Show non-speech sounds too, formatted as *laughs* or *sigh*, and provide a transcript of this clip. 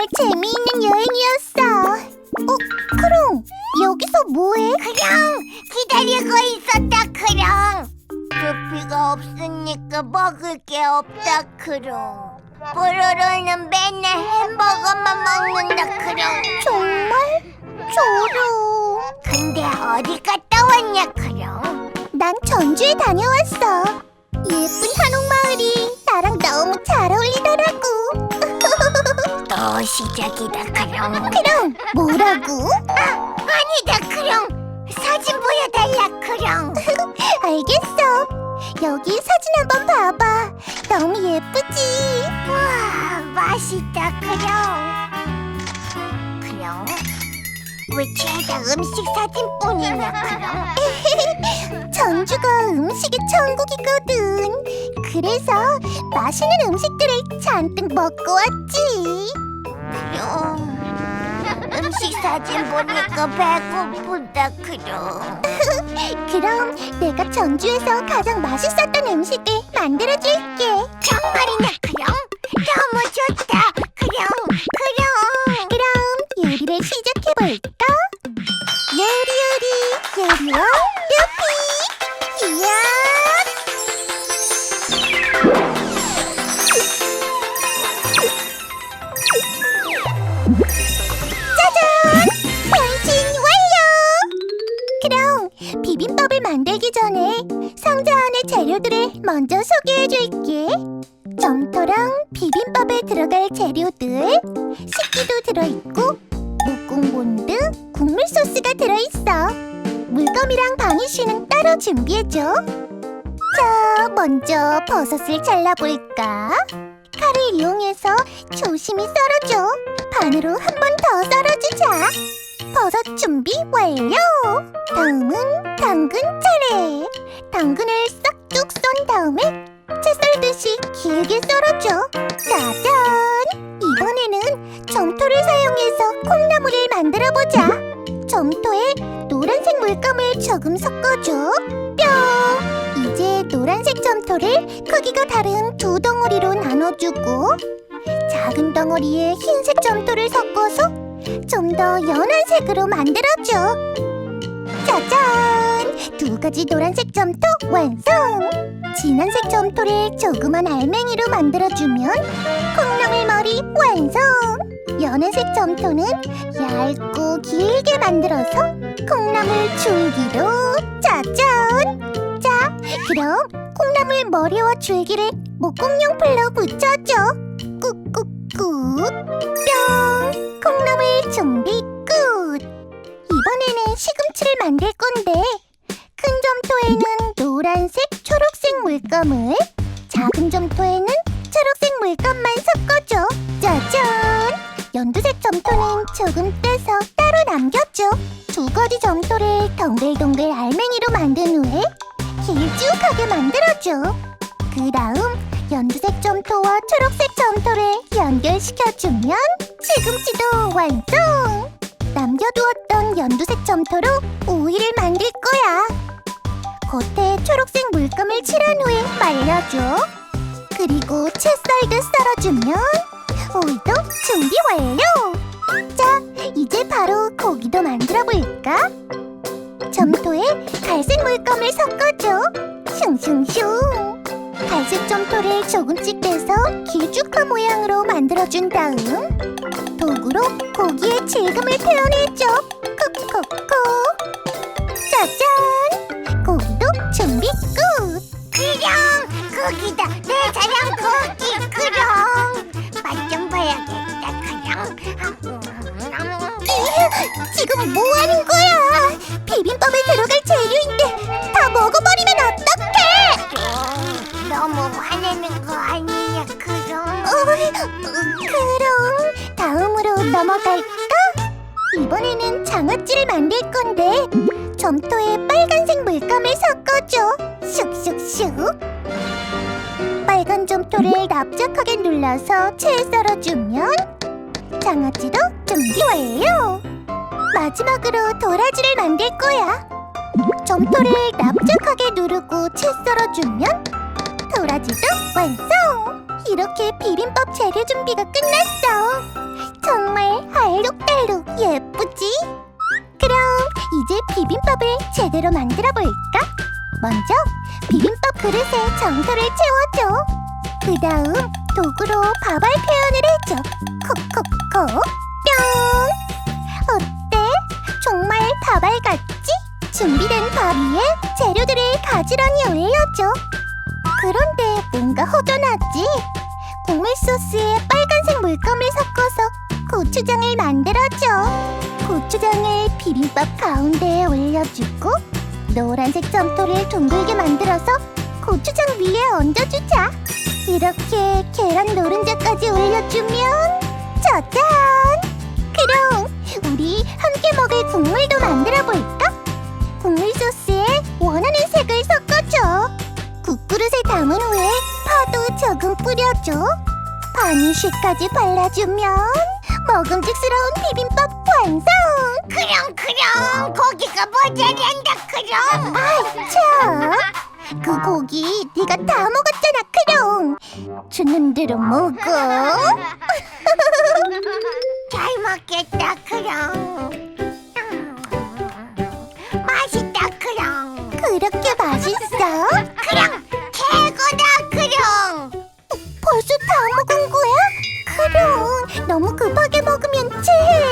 정말 재미있는 여행이었어. 어, 크롱, 여기서 뭐해? 그냥 기다리고 있었다 크롱 루피가 없으니까 먹을 게 없다 크롱 뽀로로는 맨날 햄버거만 먹는다 크롱 정말? 저도. 근데 어디 갔다 왔냐 크롱 난 전주에 다녀왔어. 예쁜 한옥마을이 나랑 너무 잘. 또 시작이다 크롱 크롱, 뭐라고? 아니다 크롱 사진 보여달라 크롱 *laughs* 알겠어. 여기 사진 한번 봐봐. 너무 예쁘지? 와 맛있다 크롱 크롱 왜 죄다 음식 사진뿐이냐 크롱 *laughs* 전주가 음식의 천국이거든. 그래서 맛있는 음식들을 잔뜩 먹고 왔지. 크롱 음식 사진 보니까 배고프다 크롱 *laughs* 그럼 내가 전주에서 가장 맛있었던 음식을 만들어줄게. 정말이냐 먼저 소개해줄게 점토랑 비빔밥에 들어갈 재료들 식기도 들어있고 묵국본드, 국물 소스가 들어있어. 물감이랑 바니쉬는 따로 준비해줘. 자, 먼저 버섯을 잘라볼까? 칼을 이용해서 조심히 썰어줘. 반으로 한 번 더 썰어주자. 버섯 준비 완료. 다음은 당근 차례. 당근을 다음에 채 썰듯이 길게 썰어줘. 짜잔! 이번에는 점토를 사용해서 콩나물을 만들어보자. 점토에 노란색 물감을 조금 섞어줘. 뿅! 이제 노란색 점토를 크기가 다른 두 덩어리로 나눠주고 작은 덩어리에 흰색 점토를 섞어서 좀 더 연한 색으로 만들어줘. 짜잔! 두 가지 노란색 점토 완성! 진한색 점토를 조그만 알맹이로 만들어주면 콩나물 머리 완성! 연한색 점토는 얇고 길게 만들어서 콩나물 줄기로 짜잔! 자, 그럼 콩나물 머리와 줄기를 목공용 풀로 붙여줘. 꾹꾹꾹 뿅! 콩나물 준비 시금치를 만들 건데 큰 점토에는 노란색, 초록색 물감을 작은 점토에는 초록색 물감만 섞어줘 짜잔! 연두색 점토는 조금 떼서 따로 남겨줘 두 가지 점토를 동글동글 알맹이로 만든 후에 길쭉하게 만들어줘 그 다음 연두색 점토와 초록색 점토를 연결시켜주면 시금치도 완성! 남겨두었던 연두색 점토로 오이를 만들 거야. 겉에 초록색 물감을 칠한 후에 말려줘. 그리고 채 썰듯 썰어주면 오이도 준비 완료. 자, 이제 바로 고기도 만들어 볼까? 점토에 갈색 물감을 섞어줘. 슝슝슝. 갈색 점토를 조금씩 떼서 길쭉한 모양으로 만들어준 다음 도구로 고기의 질감을 표현해줘. 콕콕콕. 짜잔! 고기도 준비 끝. 크롱 거기다 내 자랑 고기 크롱 맛좀 봐야겠다 크롱 *laughs* 지금 뭐 하는 거야? 비빔밥에 들어갈 재료인데 다 먹어버리면 어떡해? 너무 화내는 거 넘어갈까? 이번에는 장아찌를 만들 건데 점토에 빨간색 물감을 섞어줘 슉슉슉 빨간 점토를 납작하게 눌러서 채 썰어주면 장아찌도 준비 완료 마지막으로 도라지를 만들 거야 점토를 납작하게 누르고 채 썰어주면 도라지도 완성! 이렇게 비빔밥 재료 준비가 끝났어. 정말 알록달록 예쁘지? 그럼 이제 비빔밥을 제대로 만들어 볼까? 먼저 비빔밥 그릇에 정토를 채워줘. 그 다음 도구로 밥알 표현을 해줘. 콕콕콕 뿅. 어때? 정말 밥알 같지? 준비된 밥 위에 재료들을 가지런히 올려줘. 그런데 뭔가 허전하지? 국물 소스에 빨간색 물감을 섞어서 고추장을 만들어줘. 고추장을 비빔밥 가운데에 올려주고 노란색 점토를 둥글게 만들어서 고추장 위에 얹어주자. 이렇게 계란 노른자까지 올려주면 짜잔! 그럼 우리 함께 먹을 국물도 만들어 볼까? 국물 소스에 원하는 색을 섞어줘. 국그릇에 담은 후에 파도 조금 뿌려줘. 바니쉬까지 발라주면 먹음직스러운 비빔밥 완성! 그럼 그럼 고기가 모자란다 그럼 아이 참! 그 고기 네가 다 먹었잖아 크롱! 주는 대로 먹어! *laughs* 잘 먹겠다 그럼 음, 맛있다 그럼 그렇게 맛있어? 급하게 먹으면 체해